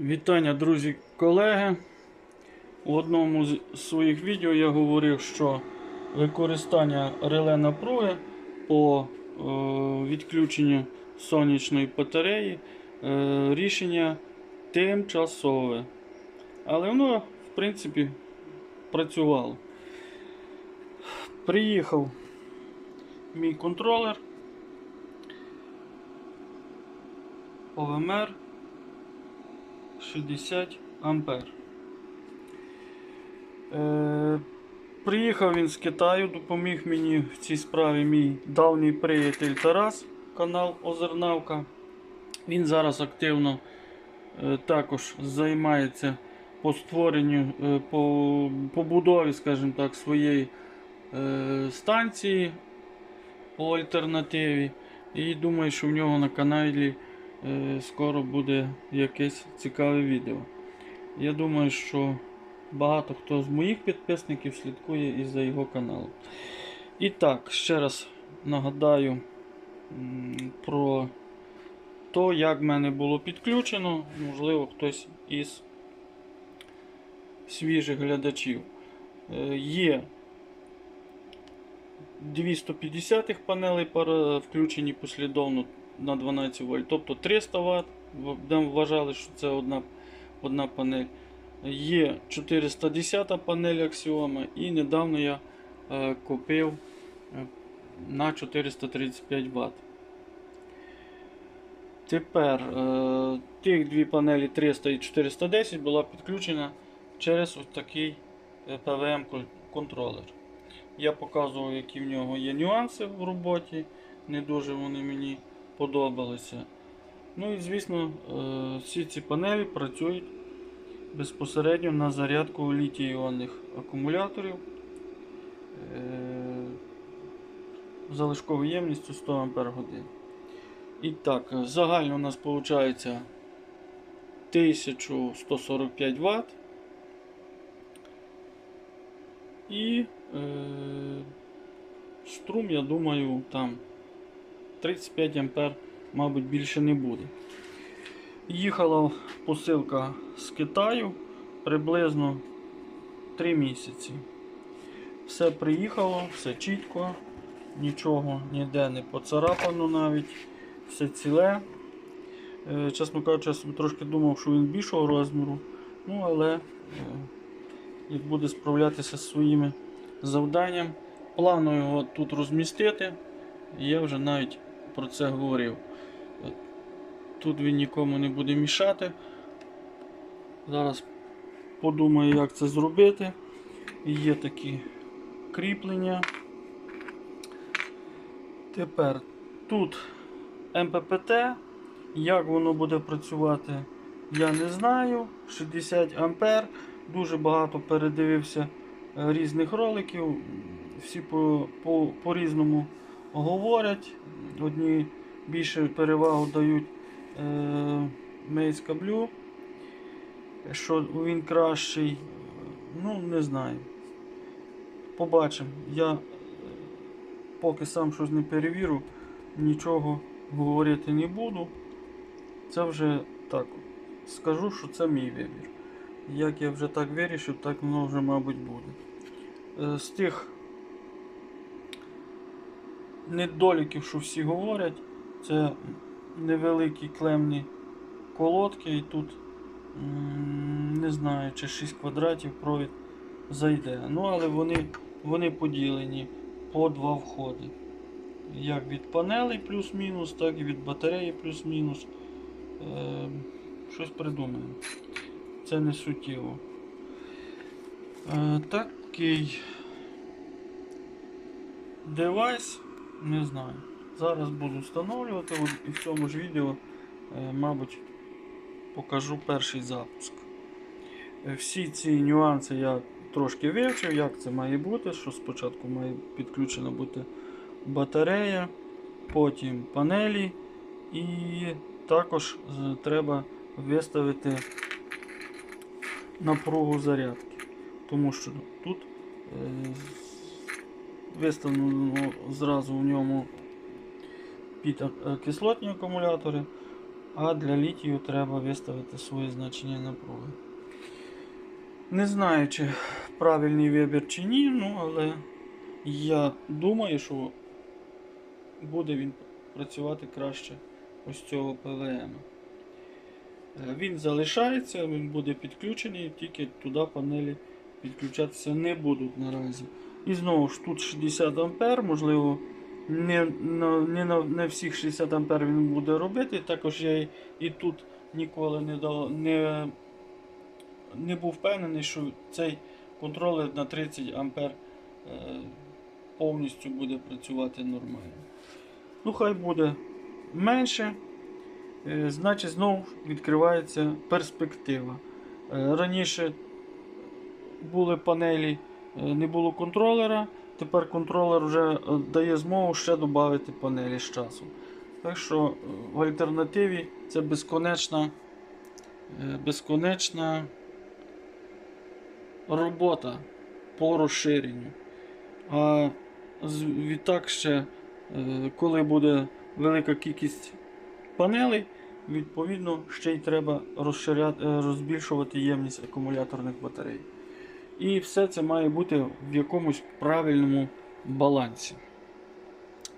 Вітання, друзі, колеги. У одному з своїх відео я говорив, що використання реле напруги по е, відключенню сонячної батареї е, рішення тимчасове. Але воно, в принципі, працювало. Приїхав мій контролер ОВМР 60 ампер. Е, приїхав він з Китаю, допоміг мені в цій справі мій давній приятель Тарас, канал Озернавка. Він зараз активно е, також займається по створенню, е, по побудові, скажімо так, своєї е, станції по альтернативі. І думаю, що в нього на каналі скоро буде якесь цікаве відео. Я думаю, що багато хто з моїх підписників слідкує і за його каналом. І так, ще раз нагадаю про то, як в мене було підключено. Можливо, хтось із свіжих глядачів. Е, Є 250 панелей включені послідовно на 12 вольт, тобто 300 Вт. Вважали, що це одна, одна панель. Є 410 панель Axioma і недавно я е, купив е, на 435 Вт. Тепер е, тих дві панелі 300 і 410 була підключена через ось такий е, PWM кон- контролер. Я показував, які в нього є нюанси в роботі. Не дуже вони мені подобалися. Ну і звісно, е, всі ці панелі працюють безпосередньо на зарядку літій-іонних акумуляторів е, залишковою ємністю 100 Ах. І так, загально у нас виходить 1145 Вт. І е, струм, я думаю, там 35 ампер, мабуть, більше не буде. Їхала посилка з Китаю приблизно 3 місяці. Все приїхало, все чітко, нічого ніде не поцарапано навіть, все ціле. Е, Чесно кажучи, я трошки думав, що він більшого розміру. Ну, але е, як буде справлятися зі своїми завданням. Планую його тут розмістити. Я вже навіть про це говорив. Тут він нікому не буде мішати. Зараз подумаю, як це зробити. Є такі кріплення. Тепер тут МППТ. Як воно буде працювати, я не знаю. 60 ампер. Дуже багато передивився різних роликів. Всі по, по, по-різному говорять. Одні більше перевагу дають е, Мейска Blue, що він кращий. Ну, не знаю. Побачимо. Я е, поки сам щось не перевірю, нічого говорити не буду. Це вже так. Скажу, що це мій вибір. Як я вже так вирішив, так воно вже, мабуть, буде. Е, З тих недоліків, що всі говорять, це невеликі клемні колодки і тут не знаю, чи 6 квадратів провід зайде. Ну, але вони, вони поділені по два входи. Як від панелей плюс-мінус, так і від батареї плюс-мінус. Е, щось придумаємо. Це не суттєво. Е, такий девайс, не знаю. Зараз буду встановлювати і в цьому ж відео, е, мабуть, покажу перший запуск. Е, Всі ці нюанси я трошки вивчив, як це має бути, що спочатку має підключена бути батарея, потім панелі і також е, треба виставити напругу зарядки. Тому що тут виставлено зразу в ньому під кислотні акумулятори, а для літію треба виставити своє значення напруги. Не знаю, чи правильний вибір чи ні, ну але я думаю, що буде він працювати краще ось цього ПВМ. Е, Він залишається, він буде підключений, тільки туди панелі підключатися не будуть наразі. І знову ж тут 60 А, можливо, не на, не на не всіх 60 А він буде робити. Також я і, тут ніколи не, до, не, не був впевнений, що цей контролер на 30 А е, повністю буде працювати нормально. Ну, хай буде менше. Е, Значить, знову відкривається перспектива. Е, Раніше були панелі, не було контролера. Тепер контролер вже е, дає змогу ще додати панелі з часом. Так що е, в альтернативі це безконечна, е, безконечна робота по розширенню. А відтак ще, е, коли буде велика кількість панелей, відповідно ще й треба розширяти, е, розбільшувати ємність акумуляторних батарей. І все це має бути в якомусь правильному балансі.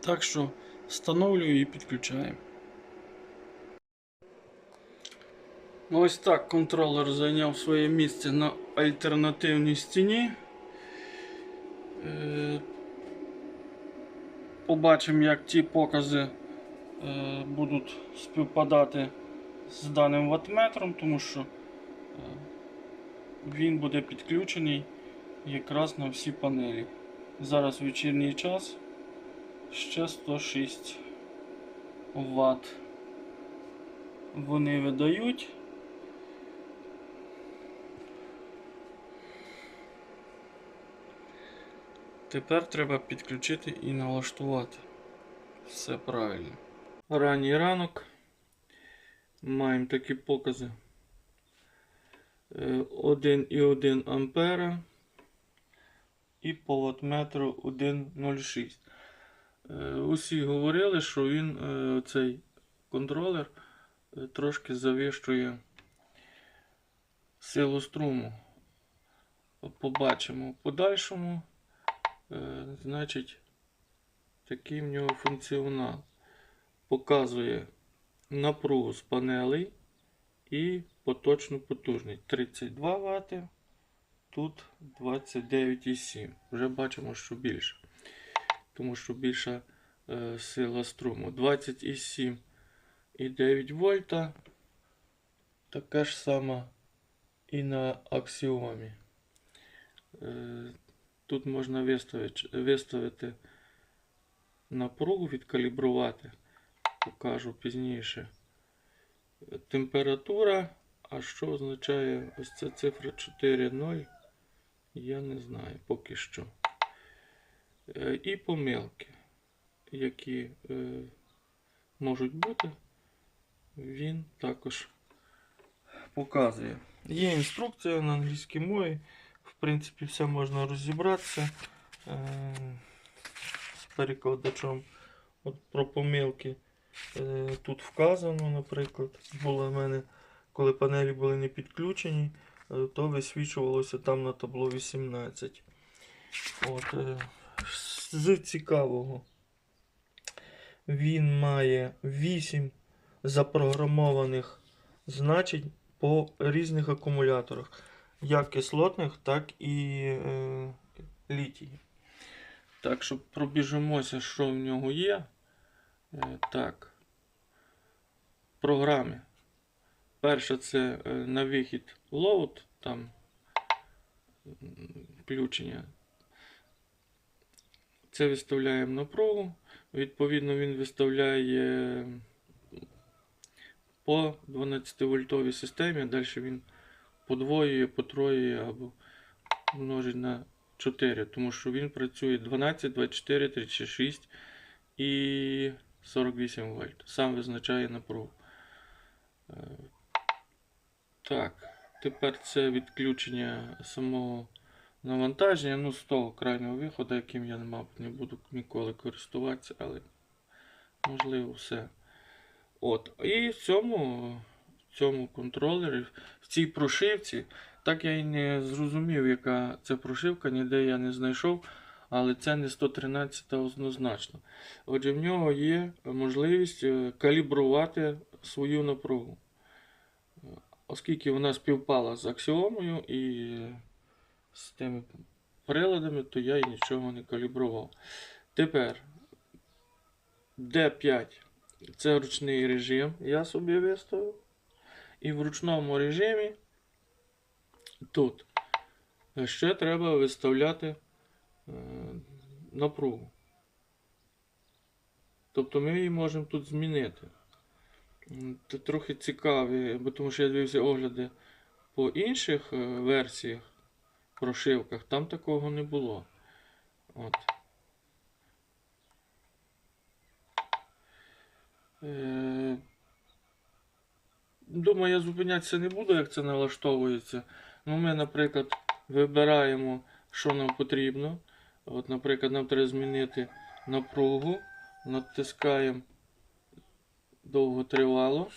Так що встановлюю і підключаємо. Ось так контролер зайняв своє місце на альтернативній стіні. Е, Побачимо, як ті покази е, будуть співпадати з даним ватметром, тому що е, він буде підключений якраз на всі панелі. Зараз вечірній час ще 106 Вт. Вони видають. Тепер треба підключити і налаштувати. Все правильно. Ранній ранок. Маємо такі покази. Е, 1,1 ампера і по ваттметру 1,06. Е, Усі говорили, що він е, цей контролер е, трошки завищує силу струму. Побачимо в подальшому. Е, Значить, такий в нього функціонал. Показує напругу з панелей і поточну потужність 32 Вт. Тут 29,7. Вже бачимо, що більше. Тому що більша е, сила струму. 27 і 9 вольта. Така ж сама і на аксіомі. Е, тут можна виставити, виставити напругу, відкалібрувати. Покажу пізніше. Температура. А що означає ось ця цифра 4.0? Я не знаю поки що. Е, І помилки, які е, можуть бути, він також показує. Є інструкція на англійській мові. В принципі, все можна розібратися е, з перекладачом. От про помилки тут вказано, наприклад, було в мене, коли панелі були не підключені, е, то висвічувалося там на табло 18. От, е, з цікавого. Він має 8 запрограмованих значень по різних акумуляторах, як кислотних, так і е, літій. Так що пробіжимося, що в нього є. Е, так. Програми. Перше це е, на вихід load, там включення. Це виставляємо напругу. Відповідно, він виставляє по 12 вольтовій системі, далі він подвоює, потроює або множить на 4, тому що він працює 12, 24, 36 і 48 вольт. Сам визначає напругу. Так, тепер це відключення самого навантаження, ну, з того крайнього виходу, яким я, мабуть, не буду ніколи користуватися, але можливо все. От. І в цьому, в цьому контролері, в цій прошивці, так я і не зрозумів, яка це прошивка, ніде я не знайшов, але це не 113 однозначно. Отже, в нього є можливість е, калібрувати свою напругу. Оскільки вона співпала з аксіомою і з тими приладами, то я і нічого не калібрував. Тепер D5 це ручний режим, я собі виставив. І в ручному режимі тут ще треба виставляти е, напругу. Тобто ми її можемо тут змінити. Це трохи цікаві, бо тому що я дивився огляди по інших е, версіях, прошивках, там такого не було. От. Е, Думаю, я зупинятися не буду, як це налаштовується. Ну, ми, наприклад, вибираємо, що нам потрібно. От, наприклад, нам треба змінити напругу, натискаємо довготривало.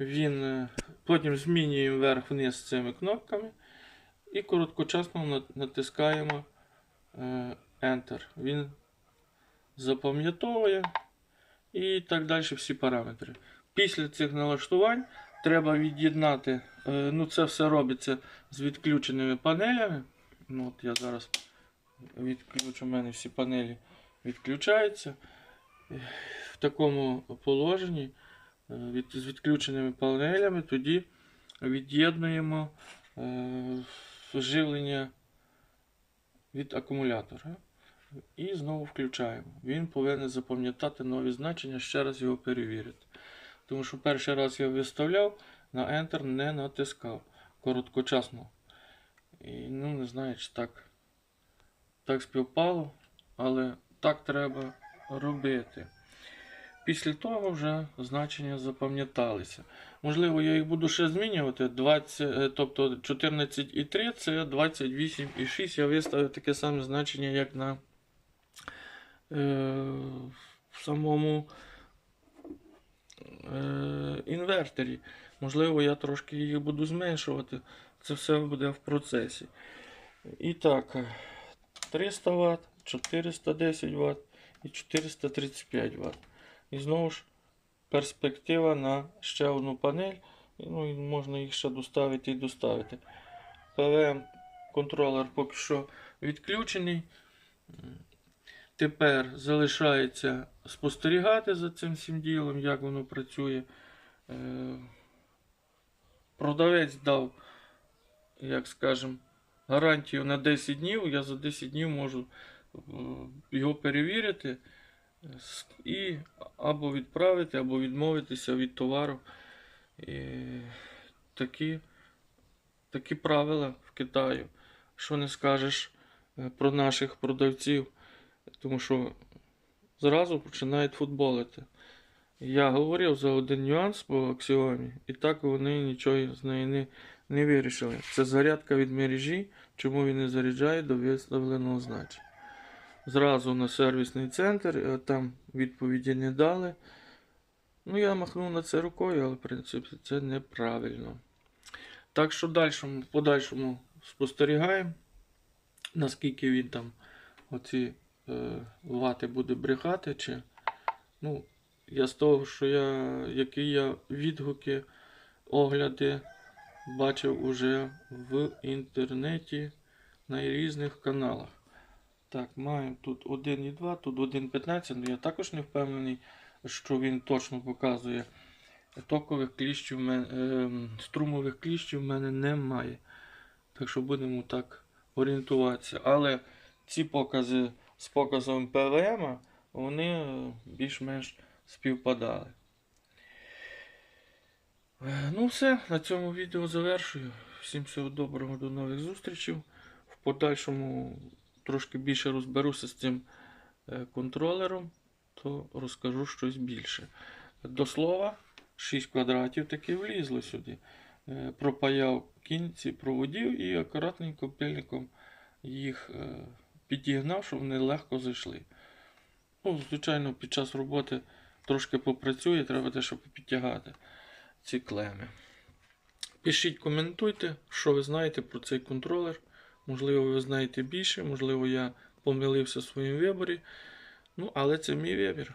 Він, е, потім змінюємо вверх-вниз цими кнопками і короткочасно натискаємо е, Enter. Він запам'ятовує і так далі всі параметри. Після цих налаштувань треба від'єднати. е, Ну, це все робиться з відключеними панелями. Ну, от я зараз відключу, у мене всі панелі відключаються. Такому положенні е, від, з відключеними панелями тоді від'єднуємо е, живлення від акумулятора. І знову включаємо. Він повинен запам'ятати нові значення, ще раз його перевірити. Тому що перший раз я виставляв, на Enter не натискав короткочасно. І ну не знаю, чи так, так співпало, але так треба робити. Після того вже значення запам'яталися. Можливо, я їх буду ще змінювати. 20, е, тобто 14,3 це 28,6. Я виставив таке саме значення, як на е, самому е, інвертері. Можливо, я трошки їх буду зменшувати. Це все буде в процесі. І так, е, 300 Вт, 410 Вт і 435 Вт. І знову ж перспектива на ще одну панель. Ну, і можна їх ще доставити і доставити. PWM контролер поки що відключений. Тепер залишається спостерігати за цим всім ділом, як воно працює. Е, Продавець дав, як скажем, гарантію на 10 днів. Я за 10 днів можу е, його перевірити і або відправити, або відмовитися від товару. І такі, такі правила в Китаю. Що не скажеш е, про наших продавців, тому що зразу починають футболити. Я говорив за один нюанс по аксіомі, і так вони нічого з неї не, не вирішили. Це зарядка від мережі, чому він не заряджає до виставленого значення. Зразу на сервісний центр, е, там відповіді не дали. Ну, я махнув на це рукою, але в принципі це неправильно. Так що дальшому, в подальшому спостерігаємо, наскільки він там оці е, вати буде брехати. Чи, ну, я з того, що я, які я відгуки, огляди бачив уже в інтернеті на різних каналах. Так, маємо тут 1,2, тут 1,15, але я також не впевнений, що він точно показує. Токових кліщів, ем, струмових кліщів в мене немає. Так що будемо так орієнтуватися. Але ці покази з показом ПВМ, вони е, більш-менш співпадали. Е, Ну все, на цьому відео завершую. Всім всього доброго, до нових зустрічей. В подальшому трошки більше розберуся з цим е, контролером, то розкажу щось більше. До слова, 6 квадратів таки влізло сюди. Е, Пропаяв кінці проводів і акуратненько пильником їх е, підігнав, щоб вони легко зайшли. Ну, звичайно, під час роботи трошки попрацює, треба те, щоб підтягати ці клеми. Пишіть, коментуйте, що ви знаєте про цей контролер. Можливо, ви знаєте більше, можливо, я помилився в своєму виборі. Ну, але це мій вибір.